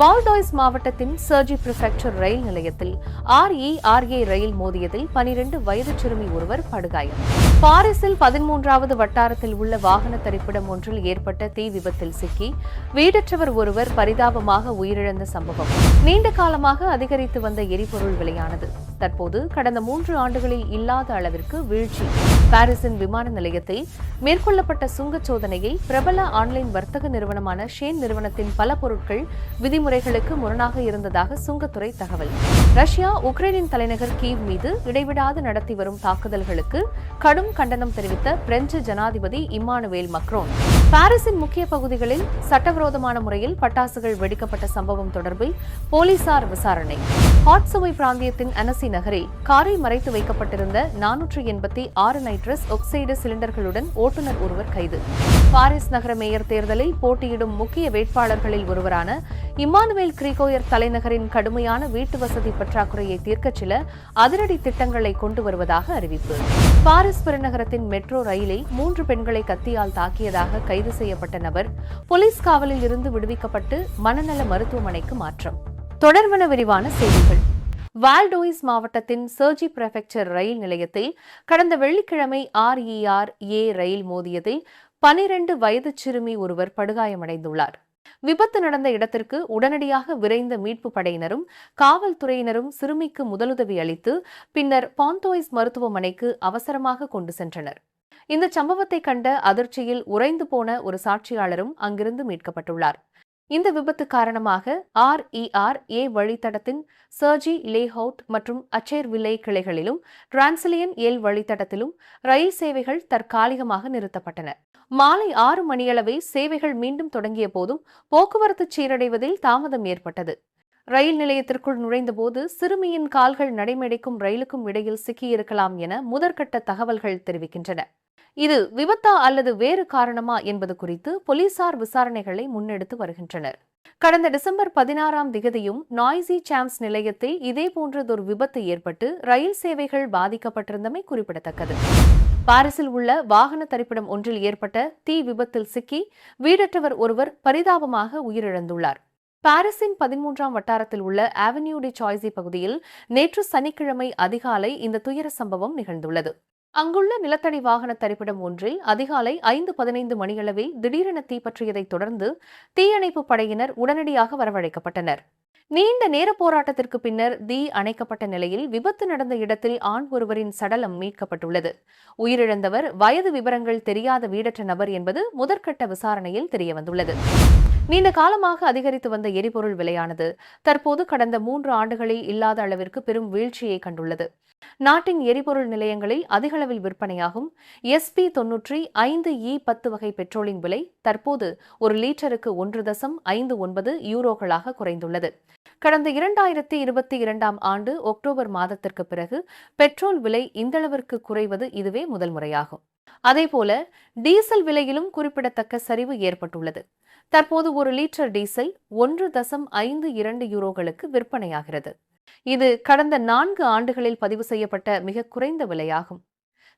வால்டாய்ஸ் மாவட்டத்தின் சர்ஜி பிரிஃபெக்சர் ரயில் நிலையத்தில் ஆர்இஆர்ஏ ரயில் மோதியதில் பனிரெண்டு வயது சிறுமி ஒருவர் படுகாயம். பாரிஸில் பதிமூன்றாவது வட்டாரத்தில் உள்ள வாகன தரிப்பிடம் ஒன்றில் ஏற்பட்ட தீ விபத்தில் சிக்கி வீடற்றவர் ஒருவர் பரிதாபமாக உயிரிழந்த சம்பவம். நீண்ட காலமாக அதிகரித்து வந்த எரிபொருள் விலையானது. தற்போது கடந்த மூன்று ஆண்டுகளில் இல்லாத அளவிற்கு வீழ்ச்சி. பாரிஸின் விமான நிலையத்தை மேற்கொள்ளப்பட்ட சுங்கச் சோதனையை பிரபல ஆன்லைன் வர்த்தக நிறுவனமான ஷேன் நிறுவனத்தின் பல பொருட்கள் விதிமுறைகளுக்கு முரணாக இருந்ததாக சுங்கத்துறை தகவல். ரஷ்யா உக்ரைனின் தலைநகர் கீவ் மீது இடைவிடாது நடத்தி வரும் தாக்குதல்களுக்கு கடும் கண்டனம் தெரிவித்த பிரெஞ்சு ஜனாதிபதி இம்மானுவேல் மக்ரோன். பாரிஸின் முக்கிய பகுதிகளில் சட்டவிரோதமான முறையில் பட்டாசுகள் வெடிக்கப்பட்ட சம்பவம் தொடர்பில் போலீசார் விசாரணை. ஹாட்சுவை பிராந்தியத்தின் அனசி நகரில் காரை மறைத்து வைக்கப்பட்டிருந்த நானூற்று எண்பத்தி ஆறு நைட்ரஸ் ஒக்சைடு சிலிண்டர்களுடன் ஓட்டுநர் ஒருவர் கைது. பாரிஸ் நகர மேயர் தேர்தலில் போட்டியிடும் முக்கிய வேட்பாளர்களில் ஒருவரான இம்மானுவேல் கிரிகோயர் தலைநகரின் கடுமையான வீட்டு வசதி பற்றாக்குறையை தீர்க்க சில அதிரடி திட்டங்களை கொண்டு வருவதாக அறிவிப்பு. பாரிஸ் பெருநகரத்தின் மெட்ரோ ரயிலை மூன்று பெண்களை கத்தியால் தாக்கியதாக கைது செய்யப்பட்ட நபர் போலீஸ் காவலில் இருந்து விடுவிக்கப்பட்டு மனநல மருத்துவமனைக்கு மாற்றம். தொடர்வன விரிவான செய்திகள். வால்டோயிஸ் மாவட்டத்தின் சர்ஜி பிரefecture ரயில் நிலையத்தில் கடந்த வெள்ளிக்கிழமை ஆர்இஆர் ஏ ரயில் மோதியதில் பனிரெண்டு வயது சிறுமி ஒருவர் படுகாயமடைந்துள்ளார். விபத்து நடந்த இடத்திற்கு உடனடியாக விரைந்த மீட்பு படையினரும் காவல்துறையினரும் சிறுமிக்கு முதலுதவி அளித்து பின்னர் பாந்தோய்ஸ் மருத்துவமனைக்கு அவசரமாக கொண்டு சென்றனர். இந்த சம்பவத்தை கண்ட அதிர்ச்சியில் உறைந்து போன ஒரு சாட்சியாளரும் அங்கிருந்து மீட்கப்பட்டுள்ளார். இந்த விபத்து காரணமாக ஆர்இஆர் ஏ வழித்தடத்தின் சர்ஜி லேஹவுட் மற்றும் அச்சேர் வில்லை கிளைகளிலும் டிரான்சிலியன் ஏல் வழித்தடத்திலும் ரயில் சேவைகள் தற்காலிகமாக நிறுத்தப்பட்டன. மாலை ஆறு மணியளவே சேவைகள் மீண்டும் தொடங்கிய போதும் போக்குவரத்து சீரடைவதில் தாமதம் ஏற்பட்டது. ரயில் நிலையத்திற்குள் நுழைந்தபோது சிறுமியின் கால்கள் நடைமேடைக்கும் ரயிலுக்கும் இடையில் சிக்கியிருக்கலாம் என முதற்கட்ட தகவல்கள் தெரிவிக்கின்றன. இது விபத்தா அல்லது வேறு காரணமா என்பது குறித்து போலீசார் விசாரணைகளை முன்னெடுத்து வருகின்றனர். கடந்த டிசம்பர் பதினாறாம் திகதியும் நாய்ஸி சாம்ஸ் நிலையத்தில் இதேபோன்றதொரு விபத்து ஏற்பட்டு ரயில் சேவைகள் பாதிக்கப்பட்டிருந்தமை குறிப்பிடத்தக்கது. பாரிஸில் உள்ள வாகன தரிப்பிடம் ஒன்றில் ஏற்பட்ட தீ விபத்தில் சிக்கி வீடற்றவர் ஒருவர் பரிதாபமாக உயிரிழந்துள்ளார். பாரிஸின் பதிமூன்றாம் வட்டாரத்தில் உள்ள ஆவென்யூ டி சாய்ஸி பகுதியில் நேற்று சனிக்கிழமை அதிகாலை இந்த துயர சம்பவம் நிகழ்ந்துள்ளது. அங்குள்ள நிலத்தடி வாகன தரிப்பிடம் ஒன்றில் அதிகாலை ஐந்து பதினைந்து மணியளவில் திடீரென தீப்பற்றியதைத் தொடர்ந்து தீயணைப்பு படையினர் உடனடியாக வரவழைக்கப்பட்டனர். நீண்ட நேர போராட்டத்திற்கு பின்னர் தீ அணைக்கப்பட்ட நிலையில் விபத்து நடந்த இடத்தில் ஆண் ஒருவரின் சடலம் மீட்கப்பட்டுள்ளது. உயிரிழந்தவர் வயது விவரங்கள் தெரியாத வீடற்ற நபர் என்பது முதற்கட்ட விசாரணையில் தெரியவந்துள்ளது. நீண்ட காலமாக அதிகரித்து வந்த எரிபொருள் விலையானது தற்போது கடந்த மூன்று ஆண்டுகளில் இல்லாத அளவிற்கு பெரும் வீழ்ச்சியை கண்டுள்ளது. நாட்டின் எரிபொருள் நிலையங்களில் அதிகளவில் விற்பனையாகும். எஸ்பி தொன்னூற்றி ஐந்து இ பத்து வகை பெட்ரோலின் விலை தற்போது ஒரு லீட்டருக்கு ஒன்று தசம் ஐந்து ஒன்பது யூரோக்களாக குறைந்துள்ளது. கடந்த இரண்டாயிரத்தி இருபத்தி இரண்டாம் ஆண்டு அக்டோபர் மாதத்திற்கு பிறகு பெட்ரோல் விலை இந்தளவிற்கு குறைவது இதுவே முதல் முறையாகும். அதேபோல டீசல் விலையிலும் குறிப்பிடத்தக்க சரிவு ஏற்பட்டுள்ளது. தற்போது ஒரு லீட்டர் டீசல் ஒன்று தசம் ஐந்து இரண்டு யூரோகளுக்கு விற்பனையாகிறது. இது கடந்த நான்கு ஆண்டுகளில் பதிவு செய்யப்பட்ட மிக குறைந்த விலையாகும்.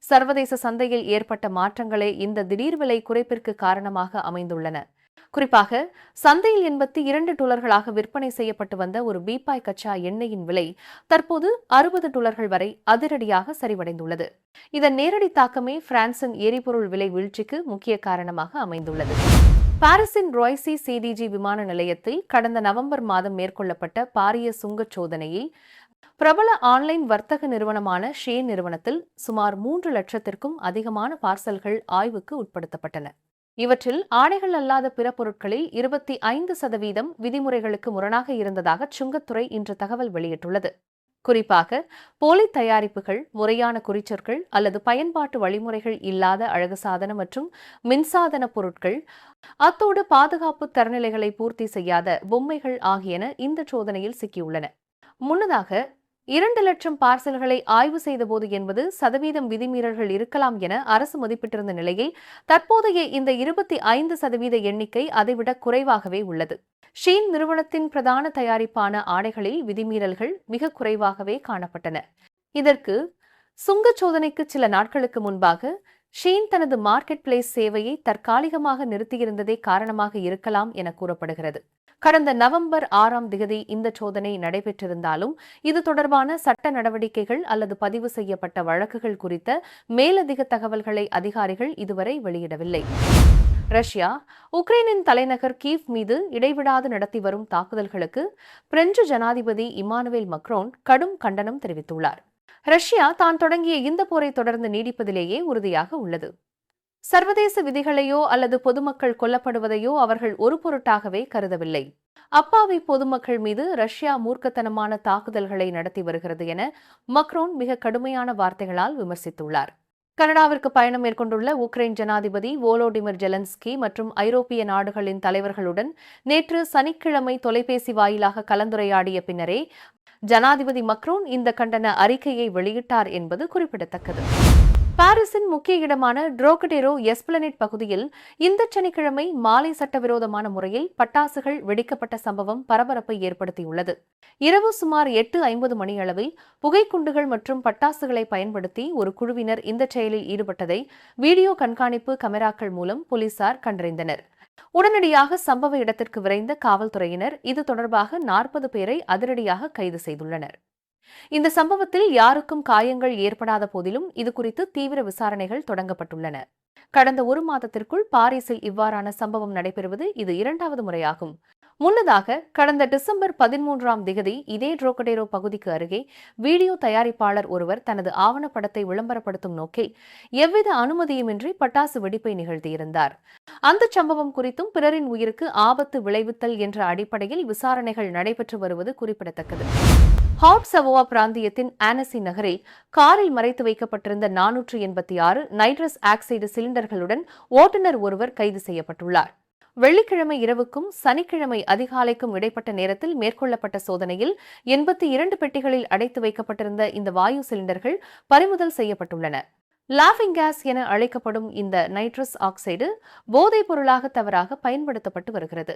சர்வதேச சந்தையில் ஏற்பட்ட மாற்றங்களே இந்த திடீர் விலை குறைப்பிற்கு காரணமாக அமைந்துள்ளன. குறிப்பாக சந்தையில் எண்பத்தி இரண்டு டொலர்களாக விற்பனை செய்யப்பட்டு வந்த ஒரு பீப்பாய் கச்சா எண்ணெயின் விலை தற்போது அறுபது டொலர்கள் வரை அதிரடியாக சரிவடைந்துள்ளது. இதன் நேரடி தாக்கமே பிரான்சின் எரிபொருள் விலை வீழ்ச்சிக்கு முக்கிய காரணமாக அமைந்துள்ளது. பாரிஸின் ராய்சி சிடிஜி விமான நிலையத்தில் கடந்த நவம்பர் மாதம் மேற்கொள்ளப்பட்ட பாரிய சுங்கச் சோதனையில் பிரபல ஆன்லைன் வர்த்தக நிறுவனமான ஷே நிறுவனத்தில் சுமார் மூன்று லட்சத்திற்கும் அதிகமான பார்சல்கள் ஆய்வுக்கு உட்படுத்தப்பட்டன. இவற்றில் ஆடைகள் அல்லாத பிற பொருட்களில் இருபத்தி ஐந்து சதவீதம் விதிமுறைகளுக்கு முரணாக இருந்ததாக சுங்கத்துறை இன்று தகவல் வெளியிட்டுள்ளது. குறிப்பாக போலி தயாரிப்புகள் முறையான குறிச்சொற்கள் அல்லது பயன்பாட்டு வழிமுறைகள் இல்லாத அழகு சாதன மற்றும் மின்சாதன பொருட்கள் அத்தோடு பாதுகாப்பு தரநிலைகளை பூர்த்தி செய்யாத பொம்மைகள் ஆகியன இந்த சோதனையில் சிக்கியுள்ளன. முன்னதாக இரண்டு லட்சம் பார்சல்களை ஆய்வு செய்தபோது என்பது சதவீதம் விதிமீறல்கள் இருக்கலாம் என அரசு மதிப்பிட்டிருந்த நிலையில் தற்போதைய இந்த இருபத்தி ஐந்து சதவீத எண்ணிக்கை அதைவிட குறைவாகவே உள்ளது. ஷீன் நிறுவனத்தின் பிரதான தயாரிப்பான ஆடைகளில் விதிமீறல்கள் மிக குறைவாகவே காணப்பட்டன. இதற்கு சுங்கச் சோதனைக்கு சில நாட்களுக்கு முன்பாக ஷீன் தனது மார்க்கெட் பிளேஸ் சேவையை தற்காலிகமாக நிறுத்தியிருந்ததே காரணமாக இருக்கலாம் என கூறப்படுகிறது. கடந்த நவம்பர் ஆறாம் திகதி இந்த சோதனை நடைபெற்றிருந்தாலும் இது தொடர்பான சட்ட நடவடிக்கைகள் அல்லது பதிவு செய்யப்பட்ட வழக்குகள் குறித்த மேலதிக தகவல்களை அதிகாரிகள் இதுவரை வெளியிடவில்லை. ரஷ்யா உக்ரைனின் தலைநகர் கீவ் மீது இடைவிடாது நடத்தி வரும் தாக்குதல்களுக்கு பிரெஞ்சு ஜனாதிபதி இமானுவேல் மக்ரோன் கடும் கண்டனம் தெரிவித்துள்ளார். ரஷ்யா தான் தொடங்கிய இந்த போரை தொடர்ந்து நீடிப்பதிலேயே உறுதியாக உள்ளது. சர்வதேச விதிகளையோ அல்லது பொதுமக்கள் கொல்லப்படுவதையோ அவர்கள் ஒரு பொருட்டாகவே கருதவில்லை. அப்பாவி பொதுமக்கள் மீது ரஷ்யா மூர்க்கத்தனமான தாக்குதல்களை நடத்தி வருகிறது என மக்ரோன் மிக கடுமையான வார்த்தைகளால் விமர்சித்துள்ளார். கனடாவிற்கு பயணம் மேற்கொண்டுள்ள உக்ரைன் ஜனாதிபதி வோலோடிமிர் ஜெலன்ஸ்கி மற்றும் ஐரோப்பிய நாடுகளின் தலைவர்களுடன் நேற்று சனிக்கிழமை தொலைபேசி வாயிலாக கலந்துரையாடிய பின்னரே ஜனாதிபதி மக்ரோன் இந்த கண்டன அறிக்கையை வெளியிட்டார் என்பது குறிப்பிடத்தக்கது. பாரிஸின் முக்கிய இடமான ட்ரோகடேரோ எஸ்பிளனேட் பகுதியில் இந்த சனிக்கிழமை மாலை சட்டவிரோதமான முறையில் பட்டாசுகள் வெடிக்கப்பட்ட சம்பவம் பரபரப்பை ஏற்படுத்தியுள்ளது. இரவு சுமார் எட்டு ஐம்பது மணியளவில் புகைக்குண்டுகள் மற்றும் பட்டாசுகளை பயன்படுத்தி ஒரு குழுவினர் இந்த செயலில் ஈடுபட்டதை வீடியோ கண்காணிப்பு கமராக்கள் மூலம் போலீசார் கண்டறிந்தனர். உடனடியாக சம்பவ இடத்திற்கு விரைந்த காவல்துறையினர் இது தொடர்பாக நாற்பது பேரை அதிரடியாக கைது செய்துள்ளனர். இந்த சம்பவத்தில் யாருக்கும் காயங்கள் ஏற்படாத போதிலும் இது குறித்து தீவிர விசாரணைகள் தொடங்கப்பட்டுள்ளன. கடந்த ஒரு மாதத்திற்குள் பாரிஸில் இவ்வாறான சம்பவம் நடைபெறுவது இது இரண்டாவது முறையாகும். முன்னதாக கடந்த டிசம்பர் பதிமூன்றாம் திகதி இதே ட்ரோகடேரோ பகுதிக்கு அருகே வீடியோ தயாரிப்பாளர் ஒருவர் தனது ஆவணப்படத்தை விளம்பரப்படுத்தும் நோக்கில் எவ்வித அனுமதியுமின்றி பட்டாசு வெடிப்பை நிகழ்த்தியிருந்தார். அந்த சம்பவம் குறித்தும் பிறரின் உயிருக்கு ஆபத்து விளைவித்தல் என்ற அடிப்படையில் விசாரணைகள் நடைபெற்று வருவது குறிப்பிடத்தக்கது. ஹாட் சவோவா பிராந்தியத்தின் ஆனசி நகரில் காரில் மறைத்து வைக்கப்பட்டிருந்த நானூற்று எண்பத்தி ஆறு நைட்ரஸ் ஆக்சைடு சிலிண்டர்களுடன் ஓட்டுநர் ஒருவர் கைது செய்யப்பட்டுள்ளார். வெள்ளிக்கிழமை இரவுக்கும் சனிக்கிழமை அதிகாலைக்கும் இடைப்பட்ட நேரத்தில் மேற்கொள்ளப்பட்ட சோதனையில் எண்பத்தி இரண்டு பெட்டிகளில் அடைத்து வைக்கப்பட்டிருந்த இந்த வாயு சிலிண்டர்கள் பறிமுதல் செய்யப்பட்டுள்ளன. லாஃபிங் கேஸ் என அழைக்கப்படும் இந்த நைட்ரஸ் ஆக்சைடு போதைப் பொருளாக தவறாக பயன்படுத்தப்பட்டு வருகிறது.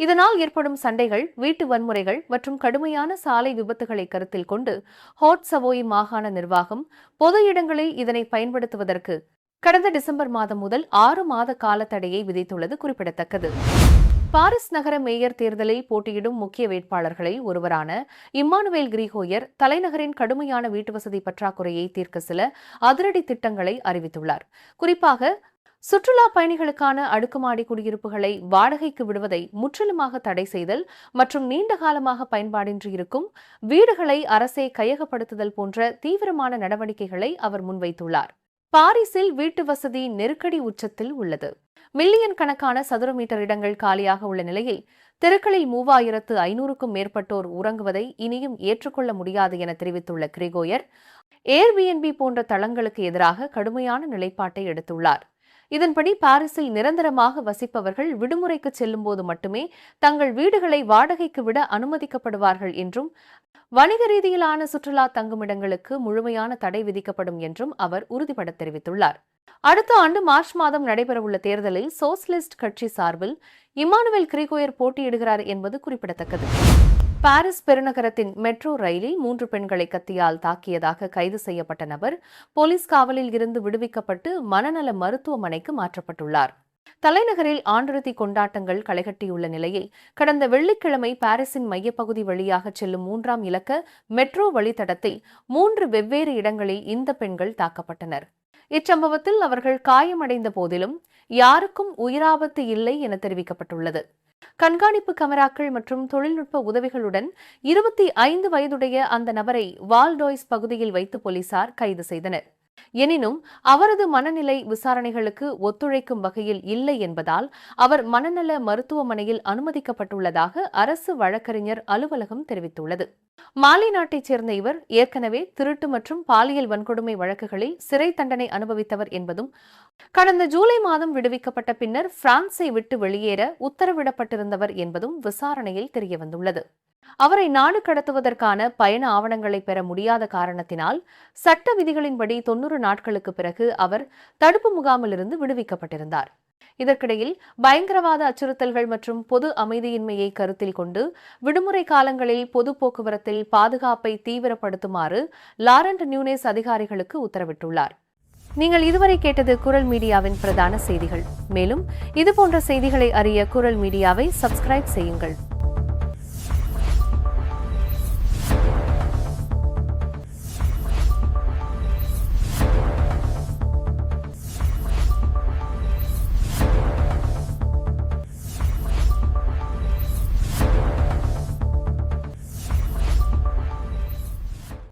இதனால் ஏற்படும் சண்டைகள் வீட்டு வன்முறைகள் மற்றும் கடுமையான சாலை விபத்துகளை கருத்தில் கொண்டு ஹோட் சவோய் மாகாண நிர்வாகம் பொது இடங்களில் இதனை பயன்படுத்துவதற்கு கடந்த டிசம்பர் மாதம் முதல் ஆறு மாத கால தடையை விதித்துள்ளது குறிப்பிடத்தக்கது. பாரிஸ் நகர மேயர் தேர்தலில் போட்டியிடும் முக்கிய வேட்பாளர்களில் ஒருவரான இம்மானுவேல் கிரிகோயர் தலைநகரின் கடுமையான வீட்டுவசதி பற்றாக்குறையை தீர்க்க சில அதிரடி திட்டங்களை அறிவித்துள்ளார். குறிப்பாக சுற்றுலா பயணிகளுக்கான அடுக்குமாடி குடியிருப்புகளை வாடகைக்கு விடுவதை முற்றிலுமாக தடை செய்தல் மற்றும் நீண்ட காலமாக பயன்பாடின்றி இருக்கும் வீடுகளை அரசே கையகப்படுத்துதல் போன்ற தீவிரமான நடவடிக்கைகளை அவர் முன்வைத்துள்ளார். பாரிஸில் வீட்டு வசதி நெருக்கடி உச்சத்தில் உள்ளது. மில்லியன் கணக்கான சதுர மீட்டர் இடங்கள் காலியாக உள்ள நிலையில் தெருக்களில் மூவாயிரத்து ஐநூறுக்கும் மேற்பட்டோர் உறங்குவதை இனியும் ஏற்றுக்கொள்ள முடியாது என தெரிவித்துள்ள கிரிகோயர் ஏர்பிஎன்பி போன்ற தளங்களுக்கு எதிராக கடுமையான நிலைப்பாட்டை எடுத்துள்ளார். இதன்படி பாரிஸில் நிரந்தரமாக வசிப்பவர்கள் விடுமுறைக்கு செல்லும்போது மட்டுமே தங்கள் வீடுகளை வாடகைக்கு விட அனுமதிக்கப்படுவார்கள் என்றும் வணிக ரீதியிலான சுற்றுலா தங்குமிடங்களுக்கு முழுமையான தடை விதிக்கப்படும் என்றும் அவர் உறுதிபட தெரிவித்துள்ளார். அடுத்த ஆண்டு மார்ச் மாதம் நடைபெறவுள்ள தேர்தலில் சோசலிஸ்ட் கட்சி சார்பில் இமானுவேல் கிரிகோயர் போட்டியிடுகிறார் என்பது குறிப்பிடத்தக்கது. பாரிஸ் பெருநகரத்தின் மெட்ரோ ரயிலில் மூன்று பெண்களை கத்தியால் தாக்கியதாக கைது செய்யப்பட்ட நபர் போலீஸ் காவலில் இருந்து விடுவிக்கப்பட்டு மனநல மருத்துவமனைக்கு மாற்றப்பட்டுள்ளார். தலைநகரில் ஆண்டிறுதி கொண்டாட்டங்கள் களைகட்டியுள்ள நிலையில் கடந்த வெள்ளிக்கிழமை பாரிஸின் மையப்பகுதி வழியாக செல்லும் மூன்றாம் இலக்க மெட்ரோ வழித்தடத்தில் மூன்று வெவ்வேறு இடங்களில் இந்த பெண்கள் தாக்கப்பட்டனர். இச்சம்பவத்தில் அவர்கள் காயமடைந்த போதிலும் யாருக்கும் உயிராபத்து இல்லை என தெரிவிக்கப்பட்டுள்ளது. கண்காணிப்பு கமராக்கள் மற்றும் தொழில்நுட்ப உதவிகளுடன் இருபத்தி ஐந்து வயதுடைய அந்த நபரை வால்டோய்ஸ் பகுதியில் வைத்து போலீசார் கைது செய்தனர். எனினும் அவரது மனநிலை விசாரணைகளுக்கு ஒத்துழைக்கும் வகையில் இல்லை என்பதால் அவர் மனநல மருத்துவமனையில் அனுமதிக்கப்பட்டுள்ளதாக அரசு வழக்கறிஞர் அலுவலகம் தெரிவித்துள்ளது. மாலி நாட்டைச் சேர்ந்த இவர் ஏற்கனவே திருட்டு மற்றும் பாலியல் வன்கொடுமை வழக்குகளில் சிறை தண்டனை அனுபவித்தவர் என்பதும் கடந்த ஜூலை மாதம் விடுவிக்கப்பட்ட பின்னர் பிரான்சை விட்டு வெளியேற உத்தரவிடப்பட்டிருந்தவர் என்பதும் விசாரணையில் தெரியவந்துள்ளது. அவரை நாடு கடத்துவதற்கான பயண ஆவணங்களை பெற முடியாத காரணத்தினால் சட்ட விதிகளின்படி தொன்னூறு நாட்களுக்கு பிறகு அவர் தடுப்பு முகாமிலிருந்து விடுவிக்கப்பட்டிருந்தார். இதற்கிடையில் பயங்கரவாத அச்சுறுத்தல்கள் மற்றும் பொது அமைதியின்மையை கருத்தில் கொண்டு விடுமுறை காலங்களில் பொது போக்குவரத்தில் பாதுகாப்பை தீவிரப்படுத்துமாறு லாரண்ட் நியூனேஸ் அதிகாரிகளுக்கு உத்தரவிட்டுள்ளார். நீங்கள் இதுவரை கேட்டது குரல் மீடியாவின் பிரதான செய்திகள். மேலும் இதுபோன்ற செய்திகளை அறிய குரல் மீடியாவை சப்ஸ்கிரைப் செய்யுங்கள்.